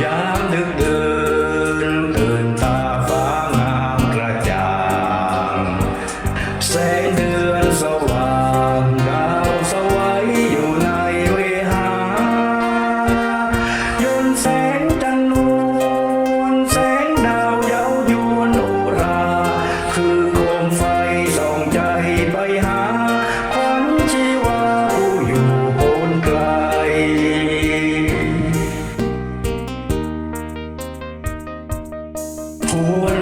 ยามดึกดื่นตื่นตาฟ้างามกระจ่างแสงเดือนส่าง for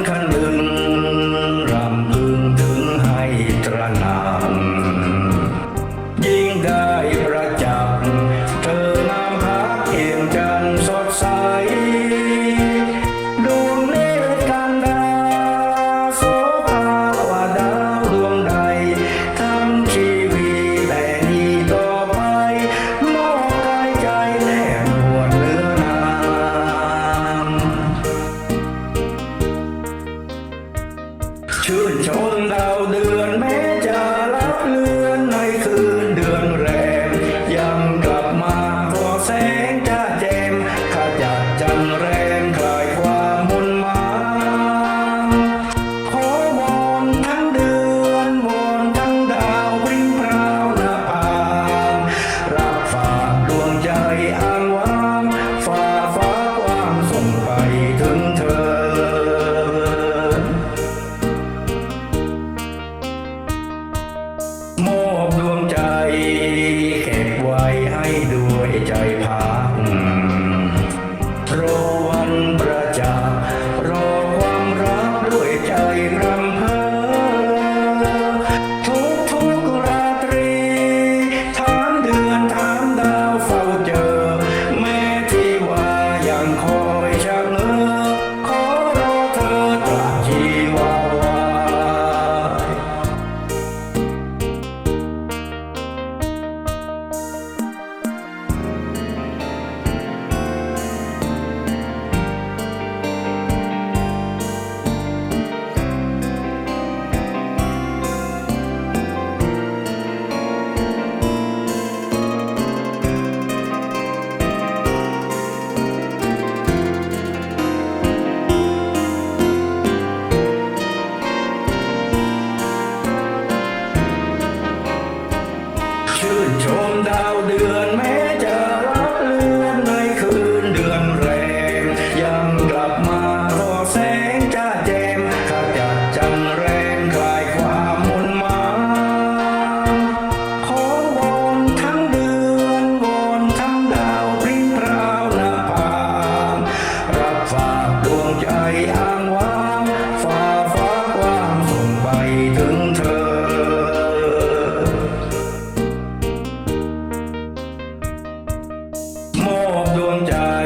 hide chưa trốn đau đưa 감자.